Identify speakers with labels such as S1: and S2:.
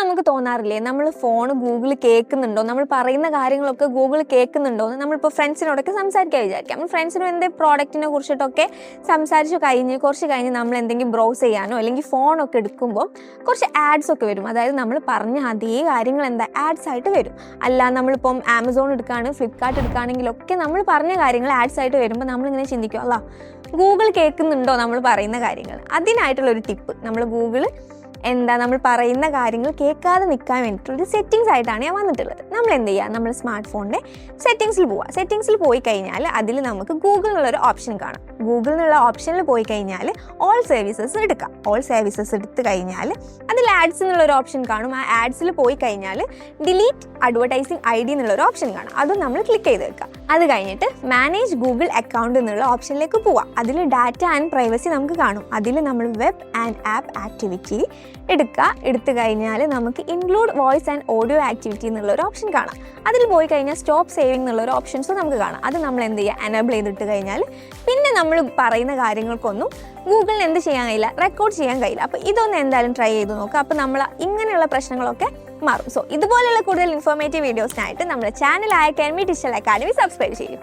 S1: നമുക്ക് തോന്നാറില്ലേ? നമ്മൾ phone Google കേൾക്കുന്നുണ്ടോ? നമ്മൾ പറയുന്ന കാര്യങ്ങളൊക്കെ ഗൂഗിൾ കേൾക്കുന്നുണ്ടോ? എന്ന് നമ്മളിപ്പോൾ ഫ്രണ്ട്സിനോടൊക്കെ സംസാരിക്കാൻ വിചാരിക്കാം. നമ്മൾ ഫ്രണ്ട്സിനും എന്ത് പ്രോഡക്റ്റിനെ കുറിച്ചിട്ടൊക്കെ സംസാരിച്ച് കഴിഞ്ഞ് കുറച്ച് കഴിഞ്ഞ് നമ്മൾ എന്തെങ്കിലും ബ്രൗസ് ചെയ്യാനോ അല്ലെങ്കിൽ ഫോണൊക്കെ എടുക്കുമ്പോൾ കുറച്ച് ആഡ്സ് ഒക്കെ വരും. അതായത് നമ്മൾ പറഞ്ഞ അതേ കാര്യങ്ങൾ എന്താ ആഡ്സ് ആയിട്ട് വരും. അല്ല നമ്മളിപ്പം ആമസോൺ എടുക്കുകയാണ് ഫ്ലിപ്കാർട്ട് എടുക്കുകയാണെങ്കിലൊക്കെ നമ്മൾ പറഞ്ഞ കാര്യങ്ങൾ ആഡ്സ് ആയിട്ട് വരുമ്പോൾ നമ്മളിങ്ങനെ ചിന്തിക്കും അല്ല ഗൂഗിൾ കേൾക്കുന്നുണ്ടോ? നമ്മൾ പറയുന്ന കാര്യങ്ങൾ. അതിനായിട്ടുള്ള ഒരു ടിപ്പ് നമ്മൾ ഗൂഗിൾ എന്താ നമ്മൾ പറയുന്ന കാര്യങ്ങൾ കേൾക്കാതെ നിൽക്കാൻ വേണ്ടിയിട്ടുള്ള സെറ്റിങ്സ് ആയിട്ടാണ് ഞാൻ വന്നിട്ടുള്ളത്. നമ്മൾ എന്ത് ചെയ്യുക? നമ്മൾ സ്മാർട്ട് ഫോണിന്റെ സെറ്റിങ്സിൽ പോവുക. സെറ്റിങ്സിൽ പോയി കഴിഞ്ഞാൽ അതിൽ നമുക്ക് ഗൂഗിൾ എന്നുള്ളൊരു ഓപ്ഷൻ കാണാം. ഗൂഗിൾ എന്നുള്ള ഓപ്ഷനിൽ പോയി കഴിഞ്ഞാൽ ഓൾ സർവീസസ് എടുക്കാം. ഓൾ സർവീസസ് എടുത്തു കഴിഞ്ഞാൽ അതിൽ ആഡ്സ് എന്നുള്ളൊരു ഓപ്ഷൻ കാണും. ആ ആഡ്സിൽ പോയി കഴിഞ്ഞാൽ ഡിലീറ്റ് അഡ്വർടൈസിങ് ഐ ഡി എന്നുള്ളൊരു ഓപ്ഷൻ കാണാം. അതും നമ്മൾ ക്ലിക്ക് ചെയ്ത് വെക്കാം അത് കഴിഞ്ഞിട്ട് മാനേജ് ഗൂഗിൾ അക്കൗണ്ട് എന്നുള്ള ഓപ്ഷനിലേക്ക് പോവാം. അതിൽ ഡാറ്റ ആൻഡ് പ്രൈവസി നമുക്ക് കാണും. അതിൽ നമ്മൾ വെബ് ആൻഡ് ആപ്പ് ആക്ടിവിറ്റി എടുക്കുക. എടുത്തു കഴിഞ്ഞാൽ നമുക്ക് include voice and audio activity എന്നുള്ള ഒരു ഓപ്ഷൻ കാണാം. അതിൽ പോയി കഴിഞ്ഞാൽ സ്റ്റോപ്പ് സേവിംഗ് എന്നുള്ള ഒരു ഓപ്ഷൻസ് നമുക്ക് കാണാം. അത് നമ്മൾ എന്ത് ചെയ്യുക? എനേബിൾ ചെയ്തിട്ട് കഴിഞ്ഞാൽ പിന്നെ നമ്മൾ പറയുന്ന കാര്യങ്ങൾക്കൊന്നും ഗൂഗിളിന് എന്ത് ചെയ്യാൻ കഴിയില്ല? റെക്കോർഡ് ചെയ്യാൻ കഴിയില്ല. അപ്പോൾ ഇതൊന്ന് എന്തായാലും ട്രൈ ചെയ്ത് നോക്കുക. അപ്പോൾ നമ്മൾ ഇങ്ങനെയുള്ള പ്രശ്നങ്ങളൊക്കെ മാറും. സോ ഇതുപോലെയുള്ള കൂടുതൽ ഇൻഫോർമേറ്റീവ് വീഡിയോസിനായിട്ട് നമ്മുടെ ചാനലായ കെൻമി ഡിജിറ്റൽ അക്കാഡമി സബ്സ്ക്രൈബ് ചെയ്യും.